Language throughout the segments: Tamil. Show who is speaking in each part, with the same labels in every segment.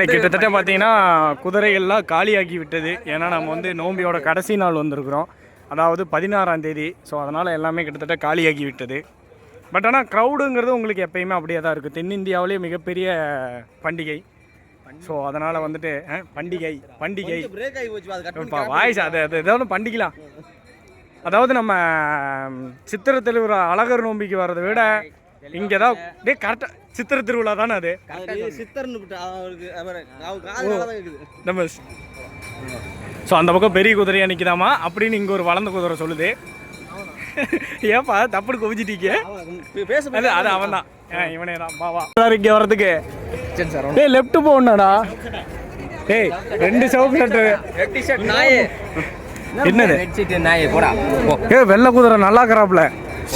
Speaker 1: மக்களை கிட்டத்தட்ட பார்த்தீங்கன்னா குதிரைகள்லாம் காலியாகி விட்டது ஏன்னா நம்ம வந்து நோம்பியோட கடைசி நாள் வந்திருக்கிறோம். அதாவது பதினாறாம் தேதி. ஸோ அதனால் எல்லாமே கிட்டத்தட்ட காலியாகி விட்டது பட் ஆனால் க்ரௌடுங்கிறது உங்களுக்கு எப்பயுமே அப்படியே தான் இருக்குது தென்னிந்தியாவிலே மிகப்பெரிய பண்டிகை. ஸோ அதனால் வந்துட்டு பண்டிகை பண்டிகை. வாய்ஸ் அது அது ஏதாவது பண்டிக்கலாம் அதாவது நம்ம சித்திரை திருவிழா அழகர் நோம்பிக்கு வர்றதை விட இங்கே தான் டே கரெக்டாக சித்திரை திருவிழா தானே அது? நம்ம ஸோ அந்த பக்கம் பெரிய குதிரையா நிற்கிதாமா அப்படின்னு இங்கே ஒரு வளர்ந்த குதிரை சொல்லுது. ஏப்பா தப்புன்னு குவிச்சிட்டீங்க அது அது அவன் தான். இவனே தான். வா வா. இங்கே வர்றதுக்கு. டேய் லெஃப்ட் போகணும்டா டேய் ரெண்டு சிவப்பு
Speaker 2: நாயே.
Speaker 1: என்னது?
Speaker 2: நாயே போடா
Speaker 1: ஏ வெள்ளை குதிரை நல்லா இருக்கிறாப்புல.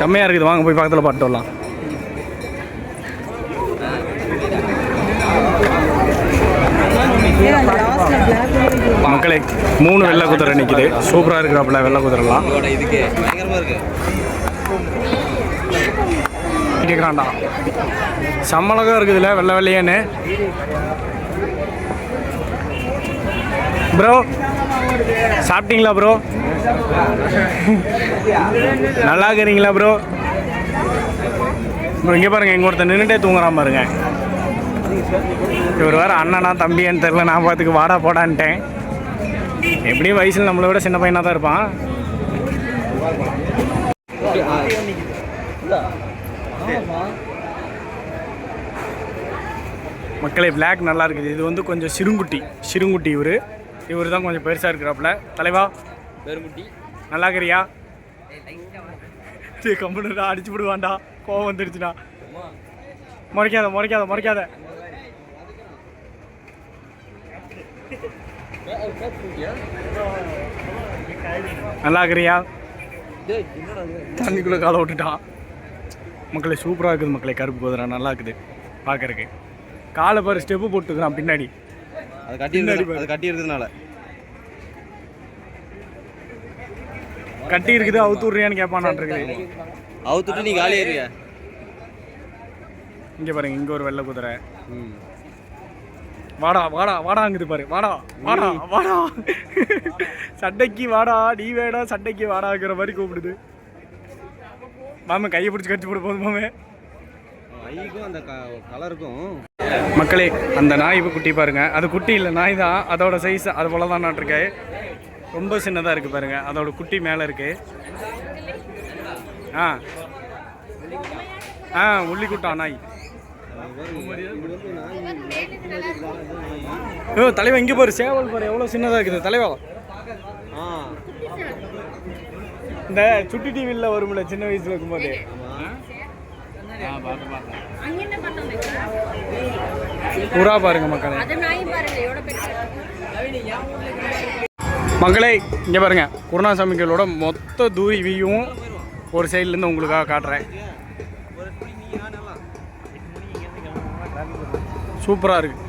Speaker 1: செம்மையா இருக்குது. வாங்க போய் பக்கத்தில் பாட்டு வரலாம். மக்களே மூணு வெள்ளை குதிரை நிற்குது சூப்பராக இருக்கிறாப்புல வெள்ளை குதிரைலாம். கேட்குறாண்டா சம்மளகம் இருக்குதுல்ல வெள்ளை வெள்ளையான்னு? ப்ரோ சாப்பிட்டீங்களா ப்ரோ? நல்லா இருக்கிறீங்களா ப்ரோ? ப்ரோ இங்கே பாருங்க எங்கள் ஒருத்தர் நின்றுட்டே தூங்குறான் பாருங்க. இவர் வேறு அண்ணனா தம்பியான்னு தெரில நான் பார்த்துக்கு வாடா போடான்ட்டேன். எப்படியும் வயசில் நம்மளை விட சின்ன பையனாக தான் இருப்பான். மக்களே பிளாக் நல்லா இருக்குது. இது வந்து கொஞ்சம் சிறுங்குட்டி. சிறுங்குட்டி இவர். இவர் தான் கொஞ்சம் பெருசாக இருக்கிறாப்புல. தலைவா?
Speaker 2: பெருமுட்டி
Speaker 1: நல்லா இருக்கிறியா? கம்பெனிடா அடிச்சு விடுவான்டா. கோவம் வந்துடுச்சுடா முறைக்காத முறைக்காத முறைக்காத. நல்லா இருக்கிறியா? தண்ணிக்குள்ளே காலை விட்டுட்டான் மக்களே சூப்பராக இருக்குது மக்களே கருப்பு குதிரை. நல்லா இருக்குது. பார்க்கறக்கு காலை பாரு ஸ்டெப்பு போட்டுக்கிறான் பின்னாடி.
Speaker 2: அது கட்டி அது கட்டி இருக்கிறதுனால.
Speaker 1: கட்டி இருக்குது அவுத்துட்றியான்னு கேட்பானான் இருக்குது
Speaker 2: அவுத்துட்டு நீ காலி ஏறியா
Speaker 1: இங்கே பாருங்க இங்கே ஒரு வெள்ளை குதிரை. வாடா வாடா வாடாங்குது பாரு. வாடா வாடா வாடா. சண்டைக்கு வாடா நீ வேடா சண்டைக்கு வாடாங்கிற மாதிரி கூப்பிடுது. மாமன் கையை பிடிச்சி கட்டி போடு போதும் மாமே
Speaker 2: ஐக்கும் அந்த கலருக்கும்
Speaker 1: மக்களே அந்த நாய் இப்போ குட்டி பாருங்க. அது குட்டி இல்லை நாய் தான். அதோட சைஸ் அது போல தான் நாட்டிருக்கு ரொம்ப சின்னதாக இருக்குது பாருங்க. அதோட குட்டி மேலே இருக்கு. ஆ. ஆ உள்ளிக்குட்டா நாய். ஓ தலைவா இங்கே பாரு சேவல் பாரு எவ்வளோ சின்னதாக இருக்குது. தலைவா. இந்த சுட்டி டிவியில் வரும்ல சின்ன வயசுல இருக்கும்போது.
Speaker 3: அங்கிருந்து பார்த்தோம்
Speaker 1: புறா பாருங்க மக்களே. மக்களே இங்கே பாருங்க குருணாசாமி கோயிலோட மொத்த தூரி வியூவும் ஒரு சைட்லேருந்து உங்களுக்காக காட்டுறேன். சூப்பராக இருக்கு.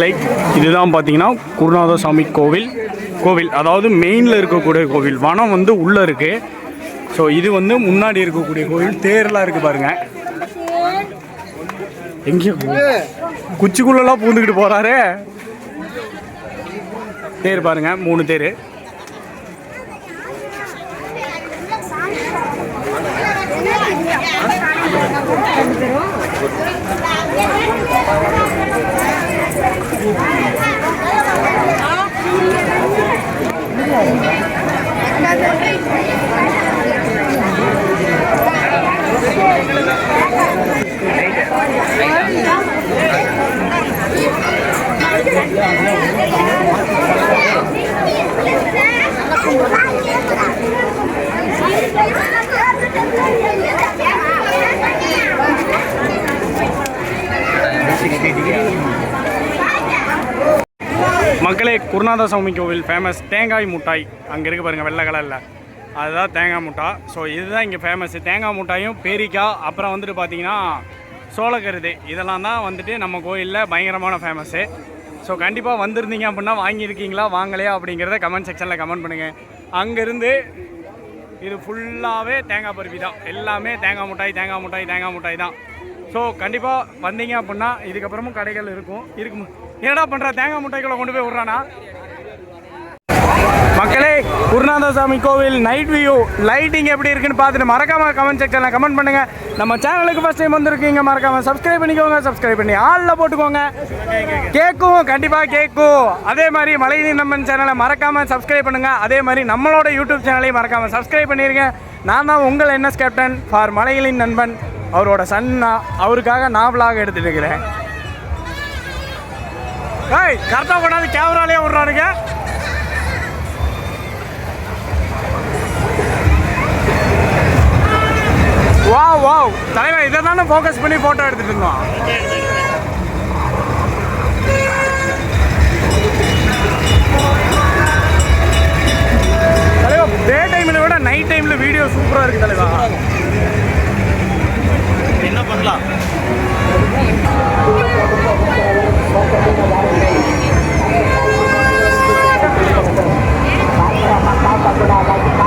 Speaker 1: மக்களை இதுதான் பார்த்தீங்கன்னா குருநாத சாமி கோவில். கோவில் அதாவது மெயினில் இருக்கக்கூடிய கோவில். வனம் வந்து உள்ளே இருக்குது ஸோ இது வந்து முன்னாடி இருக்கக்கூடிய கோவில். தேர்லாம் இருக்குது பாருங்க. எங்கேயும் குச்சிக்குள்ளெல்லாம் பூந்துக்கிட்டு போகிறாரு தேர் பாருங்க மூணு தேர் மக்களே குருநாத சுவாமி கோவில் ஃபேமஸ் தேங்காய் மிட்டாய். அங்கே இருக்குது பாருங்கள் வெள்ளை கலரில். அதுதான் தேங்காய் முட்டாய் ஸோ இதுதான் இங்கே ஃபேமஸ் தேங்காய் முட்டாயும் பேரிக்காய் அப்புறம் வந்துட்டு பார்த்தீங்கன்னா சோளக்கருது. இதெல்லாம் தான் வந்துட்டு நம்ம கோயிலில் பயங்கரமான ஃபேமஸ்ஸு ஸோ கண்டிப்பாக வந்திருந்தீங்க அப்படின்னா வாங்கியிருக்கீங்களா வாங்கலையா அப்படிங்கிறத கமெண்ட் செக்ஷனில் கமெண்ட் பண்ணுங்கள் அங்கேருந்து இது ஃபுல்லாகவே தேங்காய் பருப்பி தான் எல்லாமே தேங்காய் மிட்டாய் தேங்காய் மிட்டாய் தேங்காய் மிட்டாய் தான். ஸோ கண்டிப்பாக வந்தீங்க அப்படின்னா இதுக்கப்புறமும் கடைகள் இருக்கும். இருக்கும் என்னடா பண்ணுற தேங்காய் மிட்டாய்க்குள்ள கொண்டு போய் விட்றானா? மக்களே குருநாதசாமி கோவில் நைட் வியூ லைட்டிங் எப்படி இருக்குன்னு பார்த்துட்டு மறக்காம கமெண்ட் செக்ஷனில் கமெண்ட் பண்ணுங்க. நம்ம சேனலுக்கு ஃபஸ்ட் டைம் வந்திருக்கீங்க மறக்காம சப்ஸ்கிரைப் பண்ணிக்கோங்க சப்ஸ்கிரைப் பண்ணி ஆளில் போட்டுக்கோங்க. கேட்கும் கண்டிப்பாக கேட்கும் அதே மாதிரி மலையின் நம்மன் சேனலை மறக்காம சப்ஸ்கிரைப் பண்ணுங்க. அதே மாதிரி நம்மளோட யூடியூப் சேனலையும் மறக்காம சப்ஸ்கிரைப் பண்ணிடுங்க நான் தான் உங்கள் என்எஸ் கேப்டன் ஃபார் மலைகளின் நண்பன் அவரோட சன்னா அவருக்காக நான் vlog எடுத்துட்டு இருக்கிறேன் ஏய் கரெக்டாக கொண்டாந்து கேமராலேயே விட்றானுங்க. Wow wow. தலைவர் இதை தானே ஃபோக்கஸ் பண்ணி ஃபோட்டோ எடுத்துட்டு இருந்தோம். தலைவா டே டைமில் விட நைட் டைமில் வீடியோ சூப்பராக இருக்குது தலைவா.
Speaker 2: என்ன பண்ணலாம்
Speaker 1: இருடா,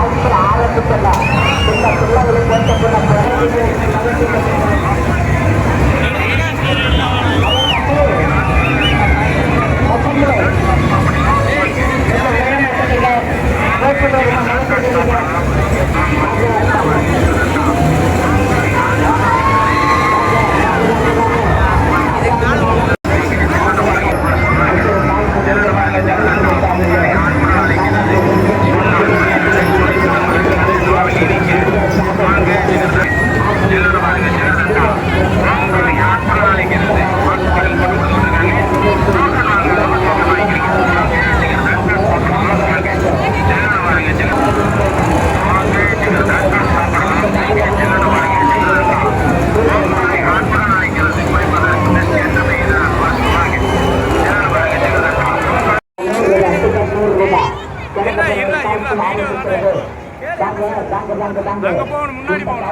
Speaker 1: அங்க போகணும் முன்னாடி போகணும்.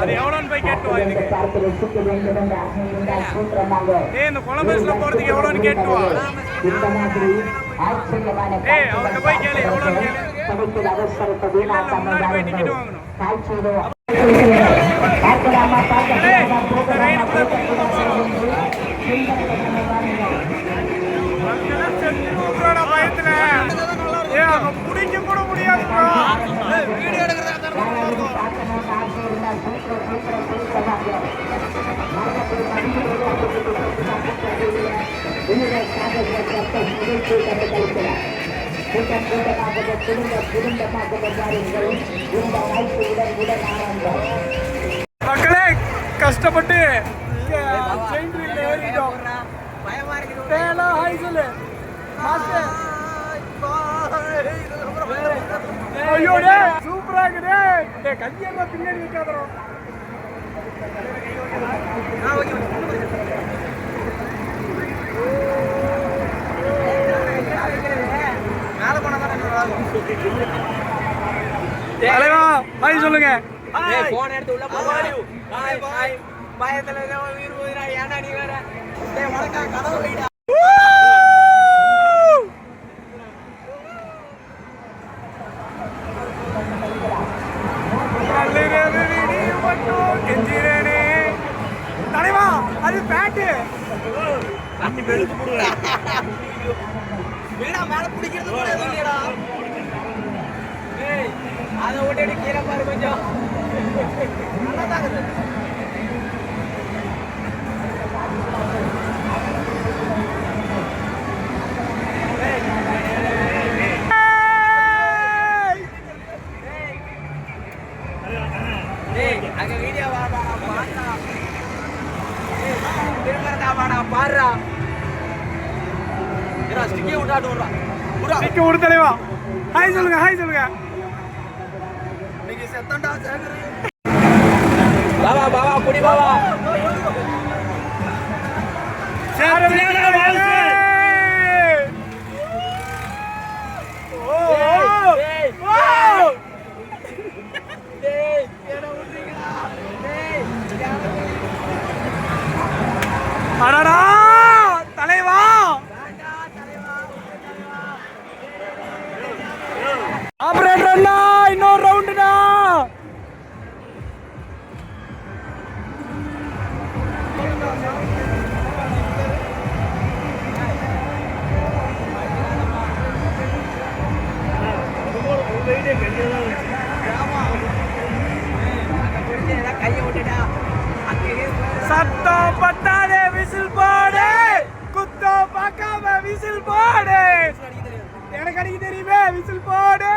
Speaker 1: அது எவ்வளோன்னு போய் கேட்டு வா எனக்கு ஏய் இந்த கொலம்பஸ்ல போறதுக்கு எவ்வளோன்னு கேட்டு வா. ஏய் அவர்கிட்ட போய் கேளு எவ்வளோன்னு கேளு. இல்ல, இல்ல, முன்னாடி போய் டிக்கெட் வாங்கணும். மக்களே கஷ்டப்பட்டு இங்க chain wheel ல ஏறிட்டோம்.
Speaker 2: பயமா இருக்குது
Speaker 1: டேலா, hi சொல்லு. மாஸ்டர். ஐயோ டேய், சூப்பரா இருக்கு டேய். டேய், கையெல்லாம் பின்னாடி
Speaker 2: போனா தான் நல்லா இருக்கும்
Speaker 1: தலைவா ஹாய் சொல்லுங்க.
Speaker 2: போன் எடுத்து உள்ள போ ஹாய் ஹாய் பயத்துல ஏதோ உயிர் போயிடா ஏன்டா நீ வேற? டேய் வணக்கா கதவு வைடா
Speaker 1: நள்ளிரவு விடியும் மட்டும் கெஞ்சிறேனே. தலைவா அது பேட்டு
Speaker 2: தண்ணி பெருத்து போடுடா அடிக்கிறது கூட எதுவும் இல்லையடா ஏய் அதை விட்டுட்டு கீழே பாரு கொஞ்சம் நல்லா தான் இருக்குது. ஏய், அங்க வீடியோ வாடா, பாருடா. ஏய், திரும்பறதா விட்டாட்டு விட்றா.
Speaker 1: நிக்க ஒரு தலைவா. ஹாய் சொல்லுங்க ஹாய் சொல்லுங்க.
Speaker 2: இன்னைக்கு செத்தண்டா, சேகரு. பாவா, பாவா, புடி? டேய்,
Speaker 1: அடடா. சத்தம் பத்தாதே விசில் போடு. குத்தம் பார்க்காம விசில் போடு. எனக்கு அடிக்க தெரியுமே விசில் போடு.